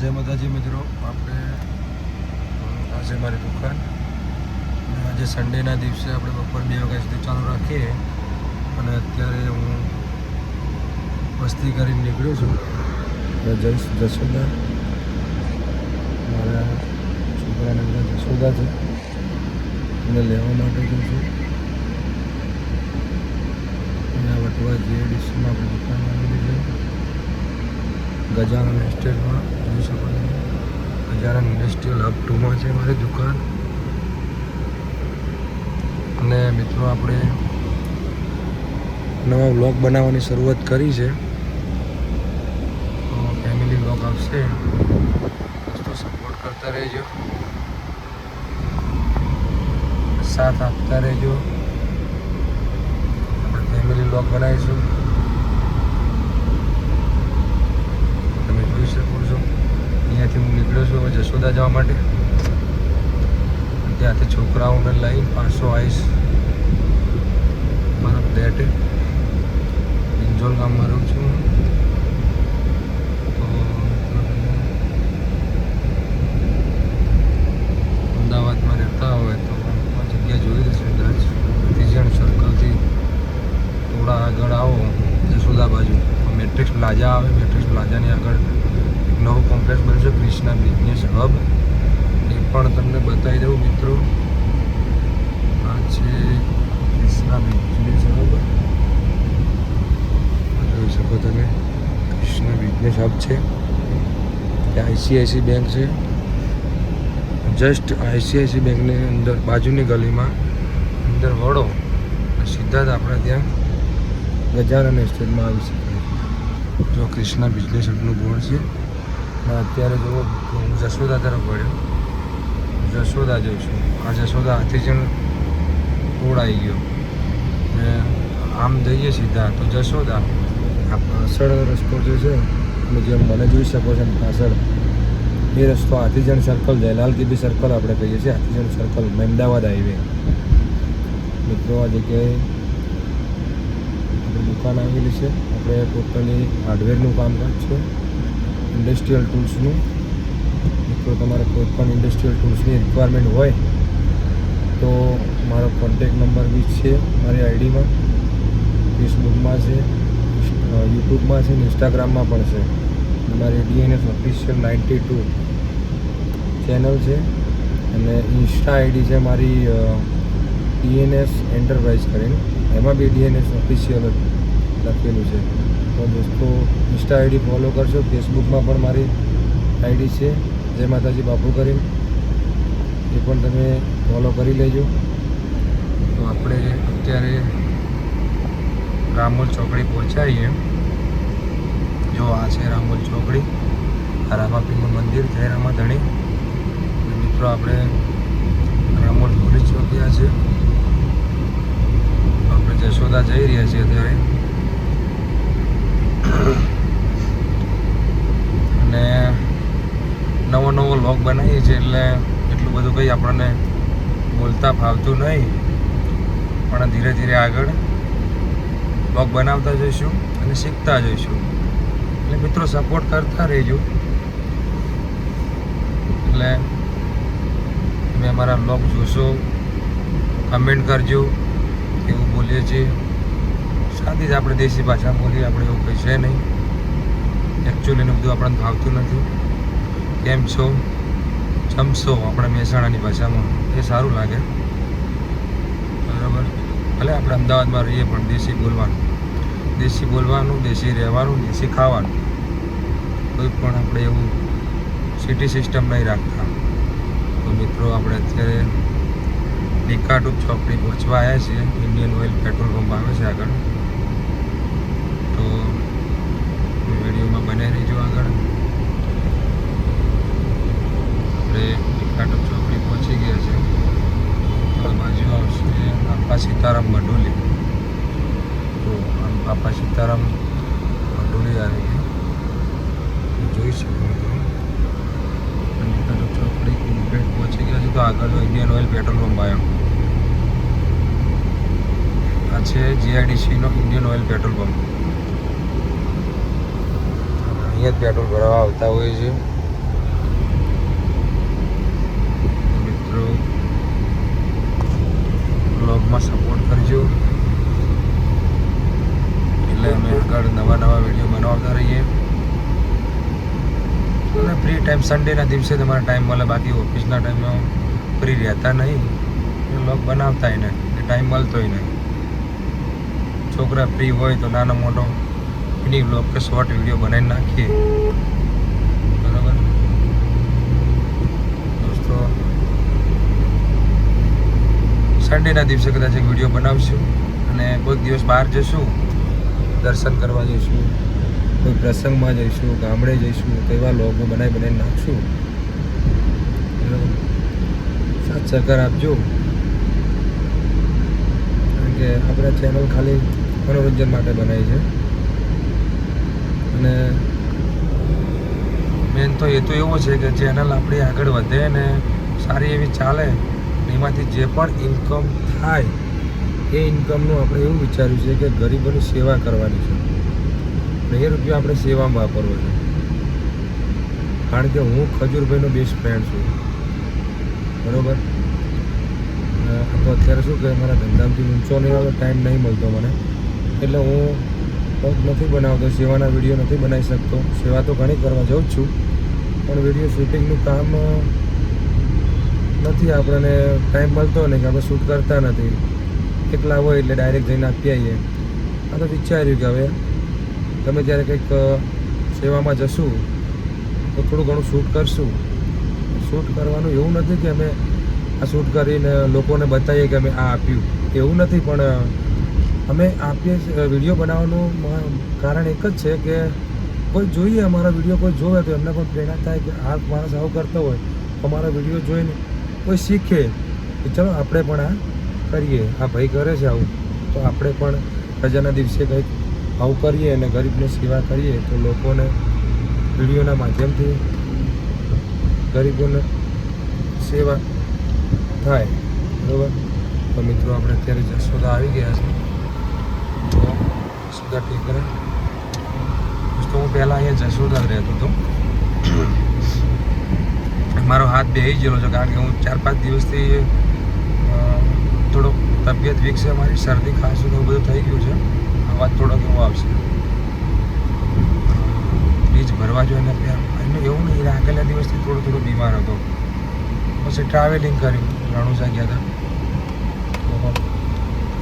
જય માતાજી મિત્રો, આપણે આજે મારી દુકાન. આજે સન્ડેના દિવસે આપણે બપોર બે વાગ્યા સુધી ચાલુ રાખીએ. અને અત્યારે હું વસ્તી કરીને નીકળ્યો છું. જઈશ જશોદા. મારા છોકરાના બધા જશોદા છે. એને લેવા માટે જઉં છું. એના વટવા જે જીએડીસીમાં આપણે દુકાન આવેલી છે ગજાનન એસ્ટેટમાં જોઈ શકો છો. ગજાનન ઇન્ડસ્ટ્રીયલ હબ ટુમાં છે મારી દુકાન. અને મિત્રો આપણે નવા વ્લોગ બનાવવાની શરૂઆત કરી છે. તો ફેમિલી વ્લોગ આવશે. તો સપોર્ટ કરતા રહેજો. સાથ આપતા રહેજો. આપણે ફેમિલી વ્લોગ બનાવીશું. તમે જોઈ શકો છો. અહીંયાથી હું નીકળ્યો છું હવે જશોદા જવા માટે. ત્યાંથી છોકરાઓને લઈ પાંચસો આઈસ મારા ફ્લેટ ઇન્જોલ ગામમાં રહું છું. અમદાવાદમાં રહેતા હોય તો જગ્યા જોઈ લેશે. કદાચ ત્રીજણ સર્કલથી થોડા આગળ આવો જસોદા બાજુ. મેટ્રિક્સ પ્લાઝા આવે મેટ્રિક્સ પ્લાઝાની આગળ નવો બનશે ક્રિષ્ના બિઝનેસ હબ. એ પણ તમને બતાવી દઉં, મિત્રો. આ છે ક્રિષ્ના બિઝનેસ હબ. જોઈ શકો તમે ક્રિષ્ના બિઝનેસ હબ છે. ત્યાં આઈસીઆઈસી બેંક છે. જસ્ટ આઈસીઆઈસી બેંકની અંદર, બાજુની ગલીમાં અંદર વળો સીધા જ આપણે ત્યાં ગજાનન એસ્ટેટમાં આવી શકાય જો ક્રિષ્ના બિઝનેસ હબનું બોર્ડ છે. અને અત્યારે જુઓ હું જશોદા તરફ વળ્યો. જશોદા જઉં છું. આ જશોદા હાથીજણ રોડ આવી ગયો. ને આમ જઈએ સીધા તો જશોદા આ પાછળ રસ્તો જે છે, તમે જેમ મને જોઈ શકો છો પાછળ, એ રસ્તો હાથીજણ સર્કલ જયલાલ કીબી સર્કલ આપણે કહીએ છીએ હાથીજણ સર્કલ મહેમદાવાદ હાઈવે મિત્રો, આ જગ્યાએ દુકાન આવેલી છે. આપણે પોતાની હાર્ડવેરનું કામકાજ છે. ઇન્ડસ્ટ્રીયલ ટૂલ્સનું, મિત્રો તમારે કોઈ પણ ઇન્ડસ્ટ્રીયલ ટૂલ્સની રિક્વાયરમેન્ટ હોય, તો મારો કોન્ટેક નંબર બી છે મારી આઈડીમાં, ફેસબુકમાં છે, યુટ્યુબમાં છે ઇન્સ્ટાગ્રામમાં પણ છે. મારી DNS official ninety two channel છે, અને ઇન્સ્ટા આઈડી છે મારી ડીએનએસ એન્ટરપ્રાઇઝ કરીને. એમાં બી ડીએનએસ ઓફિશિયલ લખેલું છે. તો દોસ્તો ઇન્સ્ટા આઈડી ફોલો કરશો ફેસબુકમાં પણ મારી આઈડી છે, જય માતાજી બાપુ કરીને. એ પણ તમે ફોલો કરી લેજો. તો આપણે અત્યારે રામોલ ચોકડી પહોંચાઈએ જો આ છે રામોલ ચોકડી. રામાપીનું મંદિર. જય રામા ધણી મિત્રો આપણે રામોલ પોલીસ ચોકીયા છે. આપણે જશોદા જઈ રહ્યા છીએ અત્યારે. અને નવો નવો લોક બનાવીએ છીએ એટલે એટલું બધું કંઈ આપણને બોલતા ફાવતું નહીં. પણ ધીરે ધીરે આગળ બ્લોગ બનાવતા જઈશું અને શીખતા જઈશું. એટલે મિત્રો સપોર્ટ કરતા રહેજો. એટલે તમે અમારા બ્લોગ જોશો કમેન્ટ કરજો, એવું બોલીએ છીએ. સાદી જ આપણે દેશી ભાષામાં બોલીએ, આપણે એવું કંઈ છે નહીં. એકચ્યુઅલી એનું બધું આપણને ભાવતું નથી. કેમ છો? જમશો આપણે મહેસાણાની ભાષામાં? એ સારું લાગે. બરાબર? ભલે આપણે અમદાવાદમાં રહીએ, પણ દેશી બોલવાનું. દેશી બોલવાનું, દેશી રહેવાનું, દેશી ખાવાનું. કોઈ પણ આપણે એવું સિટી સિસ્ટમ નહીં રાખતા. તો મિત્રો આપણે અત્યારે ડીકાટુપ ચોકડી પહોંચવા આવ્યા છીએ. ઇન્ડિયન ઓઇલ પેટ્રોલ પંપ આવે છે આગળ તો વિડીયોમાં બને રહીજો આગળ આપણે ડીકાટુપ ચોકડી પહોંચી ગયા છે તો બાજુ આવશે બાપા સીતારામ મડોલી. તો આમ બાપા સીતારામ મડોલી આવી ગઈ જોઈ શકો ડીકાટુપ ચોકડી કમ્પ્લીટ પહોંચી ગયા છે તો આગળ ઇન્ડિયન ઓઇલ પેટ્રોલ પંપ આવ્યો. આ છે જીઆઈડીસીનો ઇન્ડિયન ઓઇલ પેટ્રોલ પંપ અહીંયા જ પેટ્રોલ ભરાવા આવતા હોય છે. બ્લોગમાં સપોર્ટ કરજો. એટલે અમે આગળ નવા નવા વીડિયો બનાવતા રહીએ. અને ફ્રી ટાઈમ સન્ડેના દિવસે તમારે ટાઈમ મળે, બાકી ઓફિસના ટાઈમમાં ફ્રી રહેતા નહીં. બ્લોગ બનાવતા એને એ ટાઈમ મળતોય નહીં. છોકરા ફ્રી હોય તો નાનો મોટો મિની બ્લોગ કે શોર્ટ વીડિયો બનાવી નાખીએ બરાબર દોસ્તો સન્ડેના દિવસે કદાચ એક વીડિયો બનાવશું અને કોઈક દિવસ બહાર જશું, દર્શન કરવા જઈશું, કોઈ પ્રસંગમાં જઈશું, ગામડે જઈશું તેવા લોગો બનાવી બનાવીને નાખશું. સાથ સહકાર આપજો. કારણ કે આપણે ચેનલ ખાલી મનોરંજન માટે બનાવી છે. અને મેન તો એ તો એવો છે કે ચેનલ આપણી આગળ વધે ને સારી એવી ચાલે. એમાંથી જે પણ ઇન્કમ થાય, એ ઇન્કમનું આપણે એવું વિચાર્યું છે કે ગરીબોની સેવા કરવાની છે. ને એ રૂપિયો આપણે સેવામાં વાપરવો છે. કારણ કે હું ખજૂરભાઈનો બેસ્ટ ફ્રેન્ડ છું. બરોબર? તો અત્યારે શું કે મારા ધંધામાંથી ઊંચો આવતો ટાઈમ નહીં મળતો મને. એટલે હું પગ નથી બનાવતો, સેવાના વીડિયો નથી બનાવી શકતો. સેવા તો ઘણી કરવા જાઉં જ છું. પણ વીડિયો શૂટિંગનું કામ નથી આપણને ટાઈમ મળતો નહીં કે આપણે શૂટ કરતા નથી. એકલા હોય એટલે ડાયરેક્ટ જઈને આપી આવીએ. આ તો વિચાર્યું કે હવે તમે જ્યારે કંઈક સેવામાં જશું, તો થોડું ઘણું શૂટ કરશું. શૂટ કરવાનું એવું નથી કે અમે આ શૂટ કરીને લોકોને બતાવીએ કે અમે આ આપ્યું. એવું નથી, પણ અમે આપીએ વીડિયો બનાવવાનું કારણ એક જ છે કે કોઈ જોઈએ, અમારા વીડિયો કોઈ જોવે તો એમને પણ પ્રેરણા થાય કે આ માણસ આવું કરતો હોય. અમારા વીડિયો જોઈને કોઈ શીખે કે ચલો આપણે પણ આ કરીએ. આ ભાઈ કરે છે આવું. તો આપણે પણ રજાના દિવસે કંઈક આવું કરીએ અને ગરીબની સેવા કરીએ તો લોકોને વિડીયોના માધ્યમથી ગરીબોને સેવા થાય. બરાબર? તો મિત્રો આપણે અત્યારે જસોદા આવી ગયા છે. તો જસોદા ટેકરે તો હું પહેલાં અહીંયા જસોદા રહેતો હતો. મારો હાથ બેહી ગયેલો છે, કારણ કે હું ચાર પાંચ દિવસથી થોડોક થોડો તબિયત વીક છે, મારી શરદી ખાંસી એવું બધું થઈ ગયું છે. અવાજ થોડોક એવો આવશે. બીજ ભરવા જોઈએ એનું એવું નહીં આગળના દિવસથી થોડો થોડો બીમાર હતો. પછી ટ્રાવેલિંગ કર્યું, રણુજા ગયા હતા.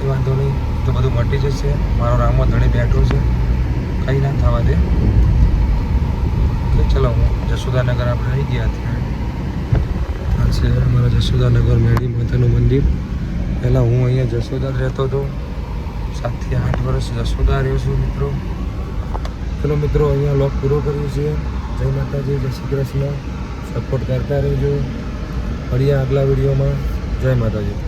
એ વાંધો નહીં તો બધું મટી જશે. મારો રામો ધણી બેઠો છે. કંઈ ના થવા દે. ચલો, હું જસોદાનગર આપણે આવી ગયા આ છે અમારા જશોદાનગર મેળી માતાનું મંદિર. પહેલાં હું અહીંયા જશોદા રહેતો હતો. સાતથી આઠ વર્ષ જશોદા રહ્યો છું મિત્રો. ચલો મિત્રો, અહીંયા લોક પૂરો કર્યો છે જય માતાજી, જય શ્રી કૃષ્ણ. સપોર્ટ કરતા રહેજો. મળીએ આગલા વિડીયોમાં. જય માતાજી.